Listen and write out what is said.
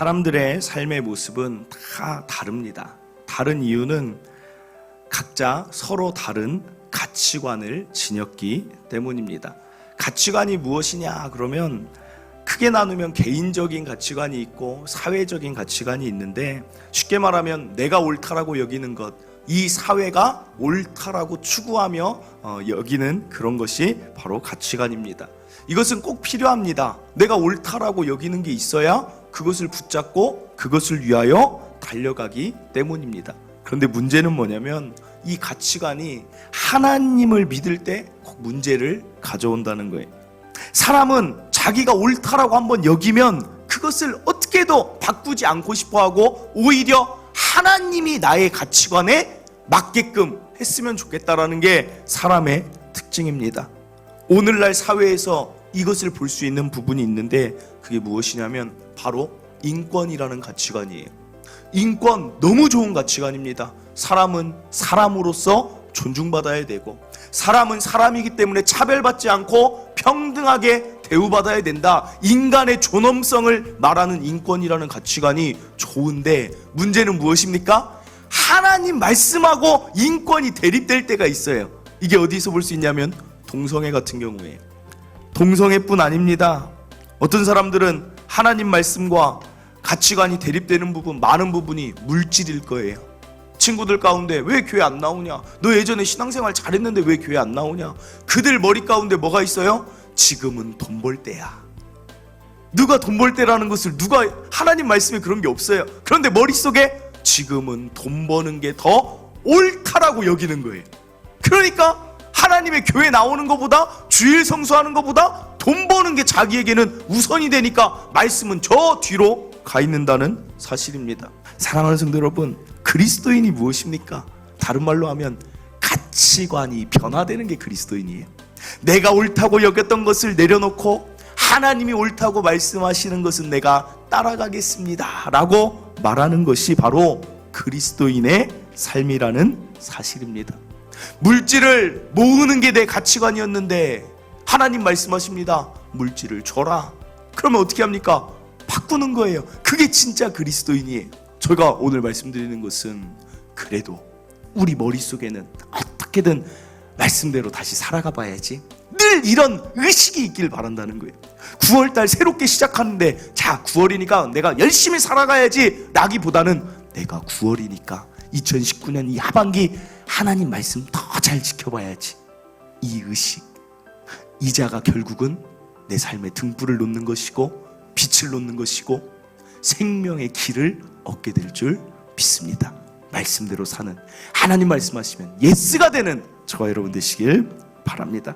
사람들의 삶의 모습은 다 다릅니다. 다른 이유는 각자 서로 다른 가치관을 지녔기 때문입니다. 가치관이 무엇이냐 그러면 크게 나누면 개인적인 가치관이 있고 사회적인 가치관이 있는데 쉽게 말하면 내가 옳다라고 여기는 것, 이 사회가 옳다라고 추구하며 어, 여기는 그런 것이 바로 가치관입니다. 이것은 꼭 필요합니다. 내가 옳다라고 여기는 게 있어야 그것을 붙잡고 그것을 위하여 달려가기 때문입니다. 그런데 문제는 뭐냐면 이 가치관이 하나님을 믿을 때꼭 문제를 가져온다는 거예요. 사람은 자기가 옳다라고 한번 여기면 그것을 어떻게도 바꾸지 않고 싶어 하고 오히려 하나님이 나의 가치관에 맞게끔 했으면 좋겠다라는 게 사람의 특징입니다. 오늘날 사회에서 이것을 볼 수 있는 부분이 있는데 그게 무엇이냐면 바로 인권이라는 가치관이에요. 인권 너무 좋은 가치관입니다. 사람은 사람으로서 존중받아야 되고 사람은 사람이기 때문에 차별받지 않고 평등하게 대우받아야 된다. 인간의 존엄성을 말하는 인권이라는 가치관이 좋은데 문제는 무엇입니까? 하나님 말씀하고 인권이 대립될 때가 있어요. 이게 어디서 볼 수 있냐면 동성애 같은 경우에 동성애뿐 아닙니다. 어떤 사람들은 하나님 말씀과 가치관이 대립되는 부분 많은 부분이 물질일 거예요. 친구들 가운데 왜 교회 안 나오냐? 너 예전에 신앙생활 잘했는데 왜 교회 안 나오냐? 그들 머리 가운데 뭐가 있어요? 지금은 돈 벌 때야. 누가 돈 벌 때라는 것을 누가 하나님 말씀에 그런 게 없어요. 그런데 머릿속에 지금은 돈 버는 게 더 옳다라고 여기는 거예요. 그러니까 하나님의 교회 나오는 것보다 주일 성수하는 것보다 돈 버는 게 자기에게는 우선이 되니까 말씀은 저 뒤로 가 있는다는 사실입니다. 사랑하는 성도 여러분, 그리스도인이 무엇입니까? 다른 말로 하면 가치관이 변화되는 게 그리스도인이에요. 내가 옳다고 여겼던 것을 내려놓고 하나님이 옳다고 말씀하시는 것은 내가 따라가겠습니다. 라고 말하는 것이 바로 그리스도인의 삶이라는 사실입니다. 물질을 모으는 게 내 가치관이었는데 하나님 말씀하십니다. 물질을 줘라. 그러면 어떻게 합니까? 바꾸는 거예요. 그게 진짜 그리스도인이에요. 제가 오늘 말씀드리는 것은 그래도 우리 머릿속에는 어떻게든 말씀대로 다시 살아가 봐야지. 늘 이런 의식이 있길 바란다는 거예요. 9월달 새롭게 시작하는데 자 9월이니까 내가 열심히 살아가야지 나기보다는 내가 9월이니까 2019년 이 하반기 하나님 말씀 더 잘 지켜봐야지. 이 의식 이자가 결국은 내 삶의 등불을 놓는 것이고 빛을 놓는 것이고 생명의 길을 얻게 될 줄 믿습니다. 말씀대로 사는 하나님 말씀하시면 예스가 되는 저와 여러분 되시길 바랍니다.